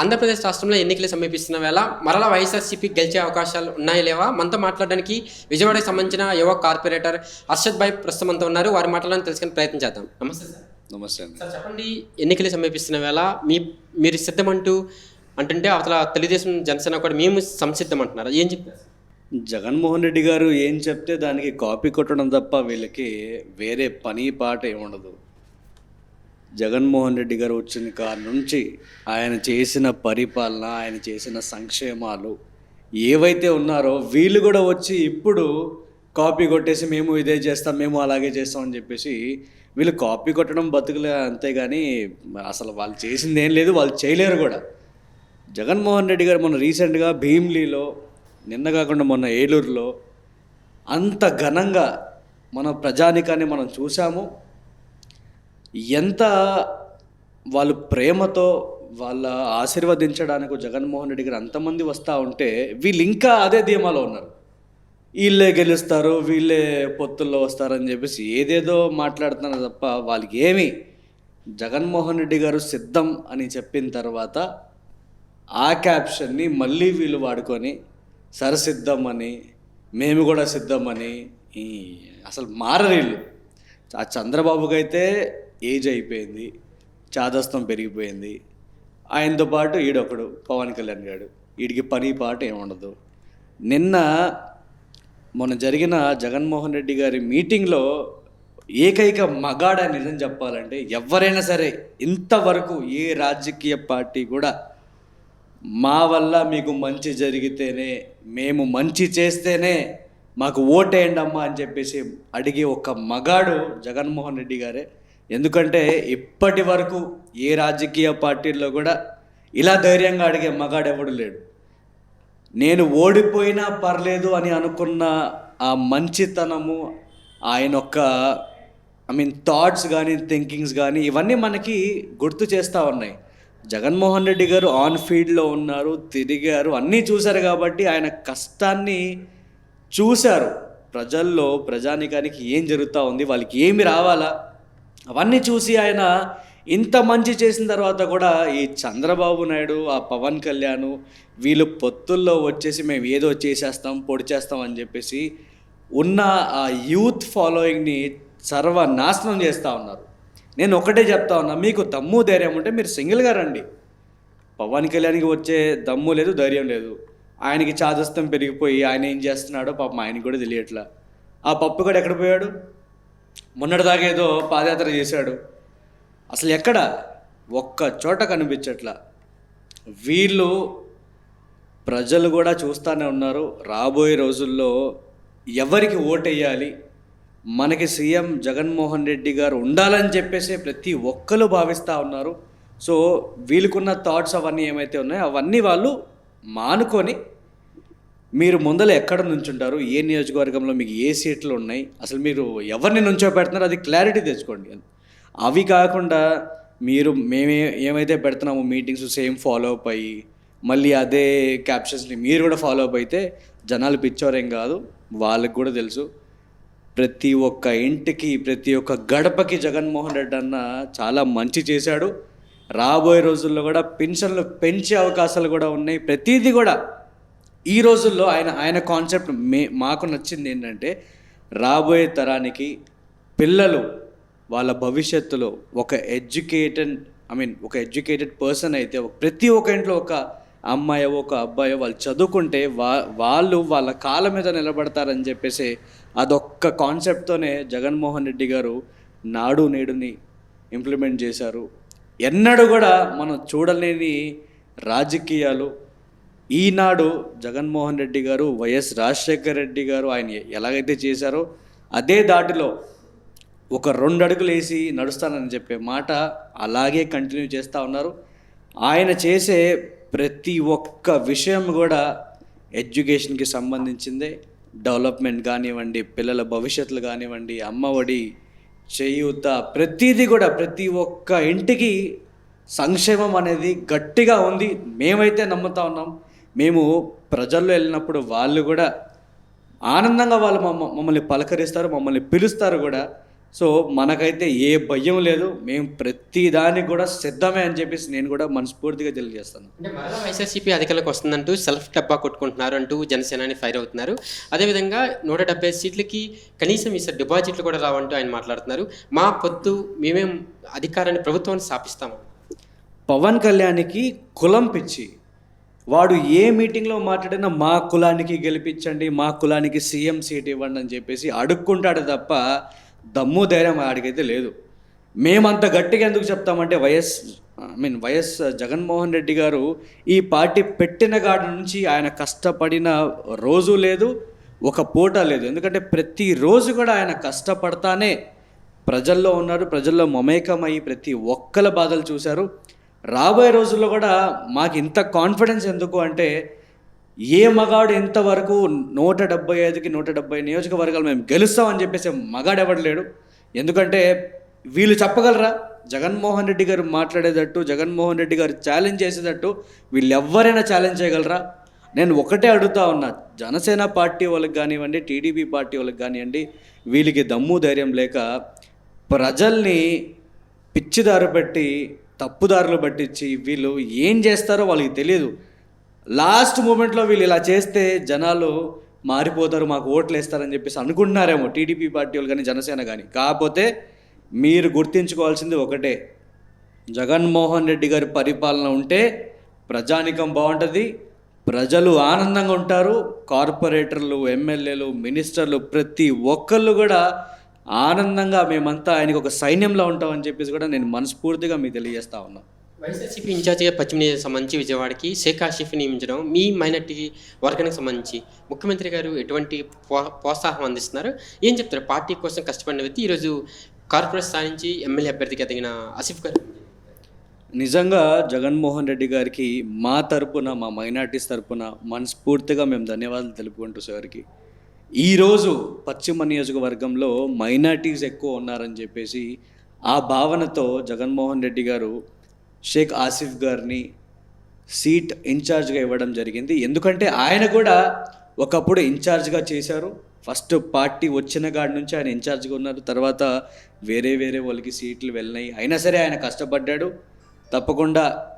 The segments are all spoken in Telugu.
ఆంధ్రప్రదేశ్ రాష్ట్రంలో ఎన్నికలు సమీపిస్తున్న వేళ మరలా వైఎస్ఆర్సీపీ గెలిచే అవకాశాలు ఉన్నాయి లేవా? మనతో మాట్లాడడానికి విజయవాడకి సంబంధించిన యువ కార్పొరేటర్ అర్షద్ భాయ్ ప్రస్తుతం మనతో ఉన్నారు. వారి మాటలను తెలుసుకునే ప్రయత్నం చేద్దాం. నమస్తే సార్. నమస్తే అండి. సార్ చెప్పండి ఎన్నికలు సమీపిస్తున్న వేళ మీ మీరు సిద్ధమంటూ అంటుంటే అవతల తెలుగుదేశం జనసేన కూడా మేము సంసిద్ధం అంటున్నారు. ఏం చెప్తారు? జగన్మోహన్ రెడ్డి గారు ఏం చెప్తే దానికి కాపీ కొట్టడం తప్ప వీళ్ళకి వేరే పని పాట ఏముండదు. జగన్మోహన్ రెడ్డి గారు వచ్చిన కాడ నుంచి ఆయన చేసిన పరిపాలన ఆయన చేసిన సంక్షేమాలు ఏవైతే ఉన్నారో వీళ్ళు కూడా వచ్చి ఇప్పుడు కాపీ కొట్టేసి మేము ఇదే చేస్తాం మేము అలాగే చేస్తాం అని చెప్పేసి వీళ్ళు కాపీ కొట్టడం బతుకులే అంతేగాని అసలు వాళ్ళు చేసింది ఏం లేదు వాళ్ళు చేయలేరు కూడా. జగన్మోహన్ రెడ్డి గారు మొన్న రీసెంట్గా భీమ్లీలో నిన్న కాకుండా మొన్న ఏలూరులో అంత ఘనంగా మన ప్రజానికాన్ని మనం చూసాము ఎంత వాళ్ళు ప్రేమతో వాళ్ళ ఆశీర్వదించడానికి జగన్మోహన్ రెడ్డి గారు అంతమంది వస్తూ ఉంటే వీళ్ళు ఇంకా అదే ధీమాలో ఉన్నారు. వీళ్ళే గెలుస్తారు వీళ్ళే పొత్తుల్లో వస్తారని చెప్పేసి ఏదేదో మాట్లాడుతున్నారు తప్ప వాళ్ళకి ఏమి జగన్మోహన్ రెడ్డి గారు సిద్ధం అని చెప్పిన తర్వాత ఆ క్యాప్షన్ని మళ్ళీ వీళ్ళు వాడుకొని సరసిద్ధం అని మేము కూడా సిద్ధమని ఈ అసలు మారరు వీళ్ళు. ఆ చంద్రబాబుకి అయితే ఏజ్ అయిపోయింది చాదస్తం పెరిగిపోయింది. ఆయనతో పాటు ఈడొకడు పవన్ కళ్యాణ్ గారు వీడికి పని పాట ఏముండదు. నిన్న మొన్న జరిగిన జగన్మోహన్ రెడ్డి గారి మీటింగ్లో ఏకైక మగాడ నిజం చెప్పాలంటే ఎవరైనా సరే ఇంతవరకు ఏ రాజకీయ పార్టీ కూడా మా వల్ల మీకు మంచి జరిగితేనే మేము మంచి చేస్తేనే మాకు ఓటేయండి అమ్మా అని చెప్పేసి అడిగే ఒక మగాడు జగన్మోహన్ రెడ్డి గారే ఎందుకంటే ఇప్పటి వరకు ఏ రాజకీయ పార్టీల్లో కూడా ఇలా ధైర్యంగా అడిగే మగాడు ఎవడు లేడు. నేను ఓడిపోయినా పర్లేదు అని అనుకున్న ఆ మంచితనము ఆయన యొక్క ఐ మీన్ థాట్స్ కానీ థింకింగ్స్ కానీ ఇవన్నీ మనకి గుర్తు చేస్తూ ఉన్నాయి. జగన్మోహన్ రెడ్డి గారు ఆన్ ఫీల్డ్లో ఉన్నారు తిరిగారు అన్నీ చూశారు కాబట్టి ఆయన కష్టాన్ని చూశారు. ప్రజల్లో ప్రజానికానికి ఏం జరుగుతూ ఉంది వాళ్ళకి ఏమి రావాలా? అవన్నీ చూసి ఆయన ఇంత మంచి చేసిన తర్వాత కూడా ఈ చంద్రబాబు నాయుడు ఆ పవన్ కళ్యాణ్ వీళ్ళు పొత్తుల్లో వచ్చేసి మేము ఏదో చేసేస్తాం పొడి చేస్తాం అని చెప్పేసి ఉన్న ఆ యూత్ ఫాలోయింగ్ని సర్వనాశనం చేస్తూ ఉన్నారు. నేను ఒకటే చెప్తా ఉన్నా మీకు దమ్ము ధైర్యం ఉంటే మీరు సింగిల్గా రండి. పవన్ కళ్యాణ్కి వచ్చే దమ్ము లేదు ధైర్యం లేదు. ఆయనకి చాదస్తం పెరిగిపోయి ఆయన ఏం చేస్తున్నాడో పాపం ఆయనకి కూడా తెలియట్లా. ఆ పప్పు కూడా ఎక్కడ పోయాడు? మొన్నటిదాకా ఏదో పాదయాత్ర చేశాడు. అసలు ఎక్కడ? ఒక్క చోట కనిపించట్లా. వీళ్ళు ప్రజలు కూడా చూస్తూనే ఉన్నారు. రాబోయే రోజుల్లో ఎవరికి ఓటేయాలి? మనకి సీఎం జగన్మోహన్ రెడ్డి గారు ఉండాలని చెప్పేసి ప్రతి ఒక్కరు భావిస్తూ ఉన్నారు. సో వీళ్ళకున్న థాట్స్ అవన్నీ ఏమైతే ఉన్నాయో అవన్నీ వాళ్ళు మానుకొని మీరు ముందర ఎక్కడ నుంచుంటారు? ఏ నియోజకవర్గంలో మీకు ఏ సీట్లు ఉన్నాయి? అసలు మీరు ఎవరిని నుంచో పెడుతున్నారు? అది క్లారిటీ తెచ్చుకోండి. అవి కాకుండా మీరు మేమే ఏమైతే పెడుతున్నామో మీటింగ్స్ సేమ్ ఫాలో అప్ అయ్యి మళ్ళీ అదే క్యాప్షన్స్ని మీరు కూడా ఫాలో అప్ అయితే జనాలు పిచ్చోరేం కాదు. వాళ్ళకి కూడా తెలుసు. ప్రతి ఒక్క ఇంటికి ప్రతి ఒక్క గడపకి జగన్మోహన్ రెడ్డి అన్న చాలా మంచి చేశాడు. రాబోయే రోజుల్లో కూడా పెన్షన్లు పెంచే అవకాశాలు కూడా ఉన్నాయి. ప్రతిదీ కూడా ఈ రోజుల్లో ఆయన ఆయన కాన్సెప్ట్ మే మాకు నచ్చింది ఏంటంటే రాబోయే తరానికి పిల్లలు వాళ్ళ భవిష్యత్తులో ఒక ఎడ్యుకేటెడ్ ఐ మీన్ ఒక ఎడ్యుకేటెడ్ పర్సన్ అయితే ప్రతి ఒక్క ఇంట్లో ఒక అమ్మాయో ఒక అబ్బాయో వాళ్ళు చదువుకుంటే వా వాళ్ళు వాళ్ళ కాళ్ళ మీద నిలబడతారని చెప్పేసి అదొక్క కాన్సెప్ట్తోనే జగన్మోహన్ రెడ్డి గారు నాడు నేడుని ఇంప్లిమెంట్ చేశారు. ఎన్నడూ కూడా మనం చూడలేని రాజకీయాలు ఈనాడు జగన్మోహన్ రెడ్డి గారు వైఎస్ రాజశేఖర్ రెడ్డి గారు ఆయన ఎలాగైతే చేశారో అదే దాటిలో ఒక రెండు అడుగులు వేసి నడుస్తానని చెప్పే మాట అలాగే కంటిన్యూ చేస్తూ ఉన్నారు. ఆయన చేసే ప్రతి ఒక్క విషయం కూడా ఎడ్యుకేషన్కి సంబంధించిందే. డెవలప్మెంట్ కానివ్వండి పిల్లల భవిష్యత్తులు కానివ్వండి అమ్మఒడి చేయూత ప్రతిదీ కూడా ప్రతి ఒక్క ఇంటికి సంక్షేమం అనేది గట్టిగా ఉంది. మేమైతే నమ్ముతా ఉన్నాం. మేము ప్రజల్లో వెళ్ళినప్పుడు వాళ్ళు కూడా ఆనందంగా వాళ్ళు మమ్మ మమ్మల్ని పలకరిస్తారు మమ్మల్ని పిలుస్తారు కూడా. సో మనకైతే ఏ భయం లేదు. మేము ప్రతి దానికి కూడా సిద్ధమే అని చెప్పేసి నేను కూడా మనస్ఫూర్తిగా తెలియజేస్తాను. అంటే మరలా వైఎస్ఆర్సీపీ అధికారంలోకి వస్తుందంటూ సెల్ఫ్ డబ్బా కొట్టుకుంటున్నారు అంటూ జనసేనాని ఫైర్ అవుతున్నారు. అదేవిధంగా నూట డెబ్బై సీట్లకి కనీసం ఈసారి డిపాజిట్లు కూడా రావంటూ ఆయన మాట్లాడుతున్నారు. మా పొత్తు మేమేం అధికారాన్ని ప్రభుత్వాన్ని స్థాపిస్తాము? పవన్ కళ్యాణ్కి కులం పిచ్చి. వాడు ఏ మీటింగ్లో మాట్లాడినా మా కులానికి గెలిపించండి మా కులానికి సీఎం సీట్ ఇవ్వండి అని చెప్పేసి అడుక్కుంటాడు తప్ప దమ్ము ధైర్యం ఆడికైతే లేదు. మేమంత గట్టిగా ఎందుకు చెప్తామంటే YS I mean YS Jaganmohan Reddy garu ఈ పార్టీ పెట్టిన కాడి నుంచి ఆయన కష్టపడిన రోజు లేదు ఒక పూట లేదు. ఎందుకంటే ప్రతిరోజు కూడా ఆయన కష్టపడతానే ప్రజల్లో ఉన్నారు ప్రజల్లో మమేకమై ప్రతి ఒక్కల బాధలు చూశారు. రాబోయే రోజుల్లో కూడా మాకు ఇంత కాన్ఫిడెన్స్ ఎందుకు అంటే ఏ మగాడు ఇంతవరకు నూట డెబ్బై ఐదుకి నూట డెబ్బై నియోజకవర్గాలు మేము గెలుస్తామని చెప్పేసి మగాడు ఎవడు లేడు. ఎందుకంటే వీళ్ళు చెప్పగలరా? జగన్మోహన్ రెడ్డి గారు మాట్లాడేటట్టు జగన్మోహన్ రెడ్డి గారు ఛాలెంజ్ చేసేటట్టు వీళ్ళు ఎవరైనా ఛాలెంజ్ చేయగలరా? నేను ఒకటే అడుగుతా ఉన్నా జనసేన పార్టీ వాళ్ళకి కానివ్వండి టీడీపీ పార్టీ వాళ్ళకి కానివ్వండి వీళ్ళకి దమ్ము ధైర్యం లేక ప్రజల్ని పిచ్చిదారు పెట్టి తప్పుదారులు పట్టించి వీళ్ళు ఏం చేస్తారో వాళ్ళకి తెలియదు లాస్ట్ మూమెంట్లో వీళ్ళు ఇలా చేస్తే జనాలు మారిపోతారు మాకు ఓట్లు వేస్తారని చెప్పేసి అనుకుంటున్నారేమో టీడీపీ పార్టీ వాళ్ళు కానీ జనసేన కానీ. కాకపోతే మీరు గుర్తించుకోవాల్సింది ఒకటే. జగన్మోహన్ రెడ్డి గారి పరిపాలన ఉంటే ప్రజానికం బాగుంటుంది ప్రజలు ఆనందంగా ఉంటారు కార్పొరేటర్లు ఎమ్మెల్యేలు మినిస్టర్లు ప్రతి ఒక్కళ్ళు కూడా ఆనందంగా మేమంతా ఆయనకు ఒక సైన్యంలో ఉంటామని చెప్పేసి కూడా నేను మనస్ఫూర్తిగా మీకు తెలియజేస్తా ఉన్నాను వైఎస్ఆర్సీపీ ఇన్ఛార్జిగా పశ్చిమ సంబంధించి విజయవాడకి షేక్ ఆషిఫ్ నియమించడం మీ మైనార్టీ వర్గానికి సంబంధించి ముఖ్యమంత్రి గారు ఎటువంటి ప్రోత్సాహం అందిస్తున్నారు? ఏం చెప్తారు? పార్టీ కోసం కష్టపడిన వ్యక్తి ఈరోజు కార్పొరేట్ స్థాయి నుంచి ఎమ్మెల్యే అభ్యర్థిగా తగిన ఆసిఫ్ గారు? నిజంగా జగన్మోహన్ రెడ్డి గారికి మా తరపున మా మైనార్టీస్ తరపున మనస్ఫూర్తిగా మేము ధన్యవాదాలు తెలుపుకుంటూ సార్కి. ఈరోజు పశ్చిమ నియోజకవర్గంలో మైనార్టీస్ ఎక్కువ ఉన్నారని చెప్పేసి ఆ భావనతో జగన్మోహన్ రెడ్డి గారు షేక్ ఆసిఫ్ గారిని సీట్ ఇన్ఛార్జ్గా ఇవ్వడం జరిగింది. ఎందుకంటే ఆయన కూడా ఒకప్పుడు ఇన్ఛార్జ్గా చేశారు. ఫస్ట్ పార్టీ వచ్చిన కాడి నుంచి ఆయన ఇన్ఛార్జ్గా ఉన్నారు. తర్వాత వేరే వేరే వాళ్ళకి సీట్లు వెళ్ళినాయి. అయినా సరే ఆయన కష్టపడ్డాడు. తప్పకుండా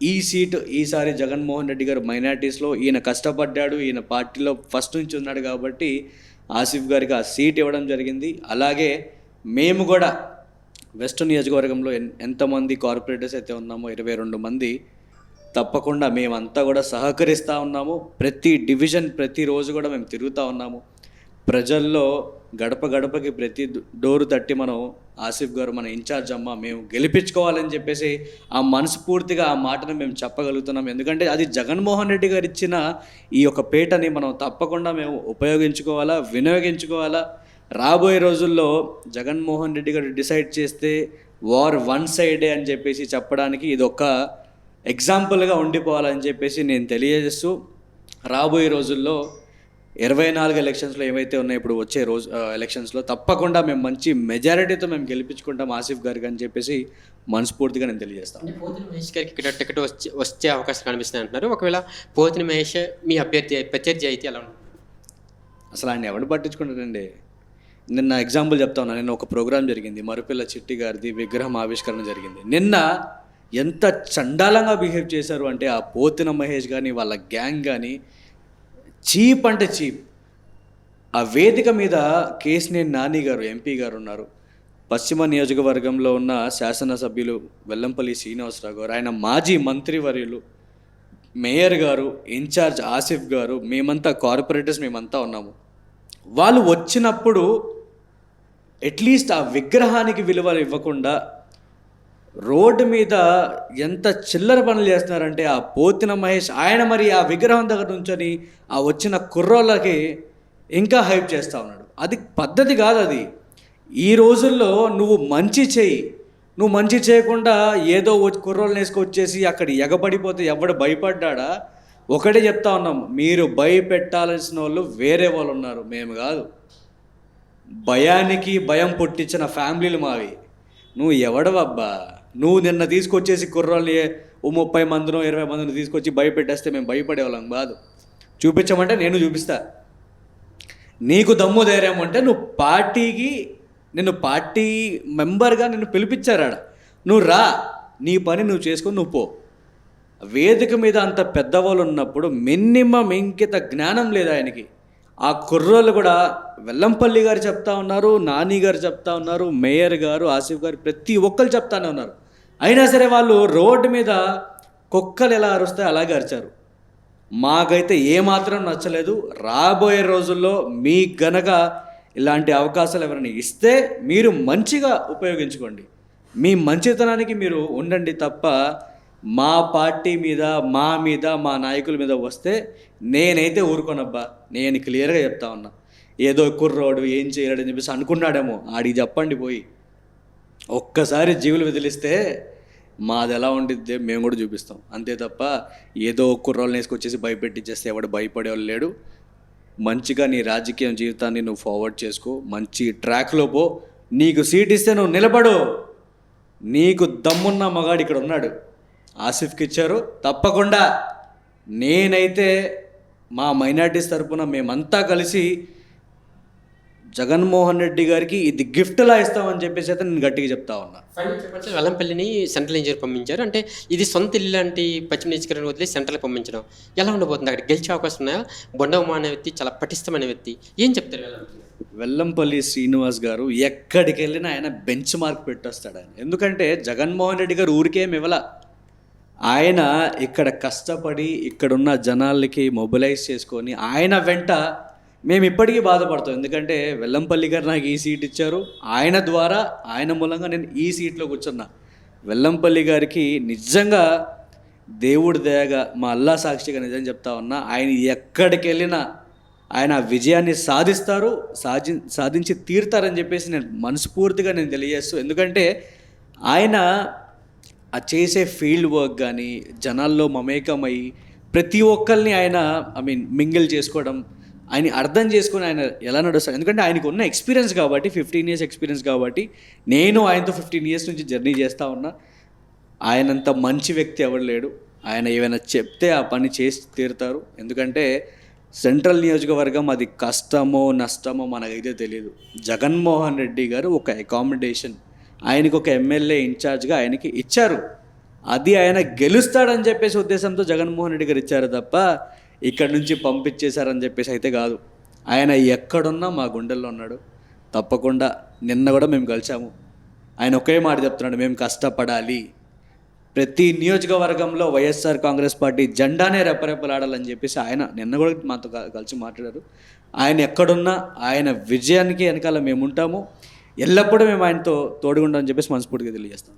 ఈ సీటు ఈసారి జగన్మోహన్ రెడ్డి గారు మైనార్టీస్లో ఈయన కష్టపడ్డాడు ఈయన పార్టీలో ఫస్ట్ నుంచి ఉన్నాడు కాబట్టి ఆసిఫ్ గారికి ఆ సీట్ ఇవ్వడం జరిగింది. అలాగే మేము కూడా వెస్ట్ నియోజకవర్గంలో ఎంతమంది కార్పొరేటర్స్ అయితే ఉన్నామో ఇరవై రెండు మంది తప్పకుండా మేమంతా కూడా సహకరిస్తూ ఉన్నాము. ప్రతి డివిజన్ ప్రతిరోజు కూడా మేము తిరుగుతూ ఉన్నాము. ప్రజల్లో గడప గడపకి ప్రతి డోరు తట్టి మనం ఆసిఫ్ గారు మన ఇన్ఛార్జ్ అమ్మ మేము గెలిపించుకోవాలని చెప్పేసి ఆ మనస్ఫూర్తిగా ఆ మాటను మేము చెప్పగలుగుతున్నాం. ఎందుకంటే అది జగన్మోహన్ రెడ్డి గారు ఇచ్చిన ఈ యొక్క పేటని మనం తప్పకుండా మేము ఉపయోగించుకోవాలా వినియోగించుకోవాలా. రాబోయే రోజుల్లో జగన్మోహన్ రెడ్డి గారు డిసైడ్ చేస్తే వార్ వన్ సైడే అని చెప్పేసి చెప్పడానికి ఇది ఒక ఎగ్జాంపుల్గా ఉండిపోవాలని చెప్పేసి నేను తెలియజేస్తూ రాబోయే రోజుల్లో ఇరవై నాలుగు ఎలక్షన్స్లో ఏవైతే ఉన్నాయో ఇప్పుడు వచ్చే రోజు ఎలక్షన్స్లో తప్పకుండా మేము మంచి మెజారిటీతో మేము గెలిపించుకుంటాం ఆసిఫ్ గారికి అని చెప్పేసి మనస్ఫూర్తిగా నేను తెలియజేస్తాను పోతిన మహేష్ గారికి ఇక్కడ టికెట్ వచ్చే వచ్చే అవకాశం కనిపిస్తుంది అంటున్నారు. ఒకవేళ పోతిన మహేష్ మీ అభ్యర్థి ప్రత్యర్థి అయితే ఎలా ఉంటుంది? అసలు ఆయన ఎవడు పట్టించుకుంటాడండి? నిన్న ఎగ్జాంపుల్ చెప్తా ఉన్నా నిన్న ఒక ప్రోగ్రామ్ జరిగింది మరుపిల్ల చిట్టి గారిది విగ్రహం ఆవిష్కరణ జరిగింది. నిన్న ఎంత చండాలంగా బిహేవ్ చేశారు అంటే ఆ పోతిన మహేష్ కానీ వాళ్ళ గ్యాంగ్ కానీ చీప్ అంటే చీప్. ఆ వేదిక మీద కేసినేని నాని గారు ఎంపీ గారు ఉన్నారు. పశ్చిమ నియోజకవర్గంలో ఉన్న శాసనసభ్యులు వెల్లంపల్లి శ్రీనివాసరావు గారు ఆయన మాజీ మంత్రివర్యులు మేయర్ గారు ఇన్ఛార్జ్ ఆసిఫ్ గారు మేమంతా కార్పొరేటర్స్ మేమంతా ఉన్నాము. వాళ్ళు వచ్చినప్పుడు అట్లీస్ట్ ఆ విగ్రహానికి విలువ ఇవ్వకుండా రోడ్డు మీద ఎంత చిల్లర పనులు చేస్తున్నారంటే ఆ పోతిన మహేష్ ఆయన మరి ఆ విగ్రహం దగ్గర నుంచొని ఆ వచ్చిన కుర్రోళ్ళకి ఇంకా హైప్ చేస్తూ ఉన్నాడు. అది పద్ధతి కాదు అది. ఈ రోజుల్లో నువ్వు మంచి చేయి. నువ్వు మంచి చేయకుండా ఏదో వచ్చి కుర్రోళ్ళని వేసుకొచ్చేసి అక్కడ ఎగబడిపోతే ఎవడు భయపడ్డా ఒకటే చెప్తా ఉన్నాం. మీరు భయపెట్టాల్సిన వాళ్ళు వేరే వాళ్ళు ఉన్నారు. మేము కాదు. భయానికి భయం పుట్టించిన ఫ్యామిలీలు మావి. నువ్వు ఎవడవబ్బా? నువ్వు నిన్న తీసుకొచ్చేసి కుర్రోళ్ళని ఓ ముప్పై మందినో ఇరవై మందిని తీసుకొచ్చి భయపెట్టేస్తే మేము భయపడేవాళ్ళం కాదు. చూపించమంటే నేను చూపిస్తా. నీకు దమ్ము ధైర్యం అంటే నువ్వు పార్టీకి నిన్ను పార్టీ మెంబర్గా నిన్ను పిలిపించారు ఆడ. నువ్వు రా నీ పని నువ్వు చేసుకొని నువ్వు పో. వేదిక మీద అంత పెద్దవాళ్ళు ఉన్నప్పుడు మినిమం ఇంకిత జ్ఞానం లేదు ఆయనకి. ఆ కుర్రోళ్ళు కూడా వెల్లంపల్లి గారు చెప్తా ఉన్నారు నాని గారు చెప్తా ఉన్నారు మేయర్ గారు ఆసిఫ్ గారు ప్రతి ఒక్కరు చెప్తానే ఉన్నారు. అయినా సరే వాళ్ళు రోడ్డు మీద కుక్కలు ఎలా అరుస్తాయి అలాగే అరిచారు. మాకైతే ఏమాత్రం నచ్చలేదు. రాబోయే రోజుల్లో మీ గనక ఇలాంటి అవకాశాలు ఎవరైనా ఇస్తే మీరు మంచిగా ఉపయోగించుకోండి. మీ మంచితనానికి మీరు ఉండండి తప్ప మా పార్టీ మీద మా మీద మా నాయకుల మీద వస్తే నేనైతే ఊరుకోనబ్బా. నేను క్లియర్గా చెప్తా ఉన్నా. ఏదో కుర్రోడు ఏం చేయలేడని చెప్పేసి అనుకున్నాడేమో. ఆడికి చెప్పండి పోయి. ఒక్కసారి జీవులు వదిలిస్తే మాది ఎలా ఉండిద్ది మేము కూడా చూపిస్తాం. అంతే తప్ప ఏదో కుర్రోళ్ళని వేసుకొచ్చేసి భయపెట్టించేస్తే ఎవడు భయపడేవాళ్ళు లేడు. మంచిగా నీ రాజకీయ జీవితాన్ని నువ్వు ఫార్వర్డ్ చేసుకో. మంచి ట్రాక్లో పో. నీకు సీట్ ఇస్తే నువ్వు నిలబడు. నీకు దమ్మున్న మగాడు ఇక్కడ ఉన్నాడు. ఆసిఫ్కి ఇచ్చారు. తప్పకుండా నేనైతే మా మైనార్టీస్ తరపున మేమంతా కలిసి జగన్మోహన్ రెడ్డి గారికి ఇది గిఫ్ట్లా ఇస్తామని చెప్పేసి అయితే నేను గట్టిగా చెప్తా ఉన్నా. వెల్లంపల్లిని సెంట్రల్ ఇంజనీర్ పంపించారు. అంటే ఇది సొంత ఇల్లు లాంటి పశ్చిమ నియోజకవర్గం వదిలి సెంట్రల్ పంపించడం ఎలా ఉండబోతుంది? అక్కడ గెలిచే అవకాశం ఉన్నాయా? బొండవమ్మ అనే వ్యక్తి చాలా పటిష్టమైన వ్యక్తి. ఏం చెప్తారు వెల్లంపల్లి? వెల్లంపల్లి శ్రీనివాస్ గారు ఎక్కడికి వెళ్ళినా ఆయన బెంచ్ మార్క్ పెట్టొస్తాడు ఆయన. ఎందుకంటే జగన్మోహన్ రెడ్డి గారు ఊరికేం ఇవ్వాల. ఆయన ఇక్కడ కష్టపడి ఇక్కడున్న జనాలకి మొబిలైజ్ చేసుకొని ఆయన వెంట మేము ఇప్పటికీ బాధపడతాం. ఎందుకంటే వెల్లంపల్లి గారు నాకు ఈ సీట్ ఇచ్చారు. ఆయన ద్వారా ఆయన మూలంగా నేను ఈ సీట్లో కూర్చున్నా. వెల్లంపల్లి గారికి నిజంగా దేవుడి దయగా మా అల్లా సాక్షిగా నిజం చెప్తా ఉన్నా ఆయన ఎక్కడికి వెళ్ళినా ఆయన ఆ విజయాన్ని సాధిస్తారు సాధి సాధించి తీరుతారని చెప్పేసి నేను మనస్ఫూర్తిగా నేను తెలియజేస్తూ ఎందుకంటే ఆయన ఆ చేసే ఫీల్డ్ వర్క్ కానీ జనాల్లో మమేకమై ప్రతి ఒక్కరిని ఆయన ఐ మీన్ మింగిల్ చేసుకోవడం ఆయన అర్థం చేసుకుని ఆయన ఎలా నడుస్తారు ఎందుకంటే ఆయనకు ఉన్న ఎక్స్పీరియన్స్ కాబట్టి ఫిఫ్టీన్ ఇయర్స్ ఎక్స్పీరియన్స్ కాబట్టి నేను ఆయనతో ఫిఫ్టీన్ ఇయర్స్ నుంచి జర్నీ చేస్తూ ఉన్నా. ఆయనంత మంచి వ్యక్తి ఎవరు లేడు. ఆయన ఏమైనా చెప్తే ఆ పని చేసి తీరుతారు. ఎందుకంటే సెంట్రల్ నియోజకవర్గం అది కష్టమో నష్టమో మనకైతే తెలియదు జగన్మోహన్ రెడ్డి గారు ఒక అకామిడేషన్ ఆయనకు ఒక ఎమ్మెల్యే ఇన్ఛార్జ్గా ఆయనకి ఇచ్చారు. అది ఆయన గెలుస్తాడని చెప్పేసి ఉద్దేశంతో జగన్మోహన్ రెడ్డి గారు ఇచ్చారు తప్ప ఇక్కడ నుంచి పంపించేశారని చెప్పేసి అయితే కాదు. ఆయన ఎక్కడున్నా మా గుండెల్లో ఉన్నాడు. తప్పకుండా నిన్న కూడా మేము కలిసాము ఆయన ఒకే మాట చెప్తున్నాడు మేము కష్టపడాలి. ప్రతి నియోజకవర్గంలో వైఎస్ఆర్ కాంగ్రెస్ పార్టీ జెండానే రెపరెపలాడాలని చెప్పేసి ఆయన నిన్న కూడా మాతో కలిసి మాట్లాడారు. ఆయన ఎక్కడున్నా ఆయన విజయానికి వెనకాల మేము ఉంటాము. ఎల్లప్పుడూ మేము ఆయనతో తోడుగుండాలని చెప్పేసి మనస్ఫూర్తిగా తెలియజేస్తాం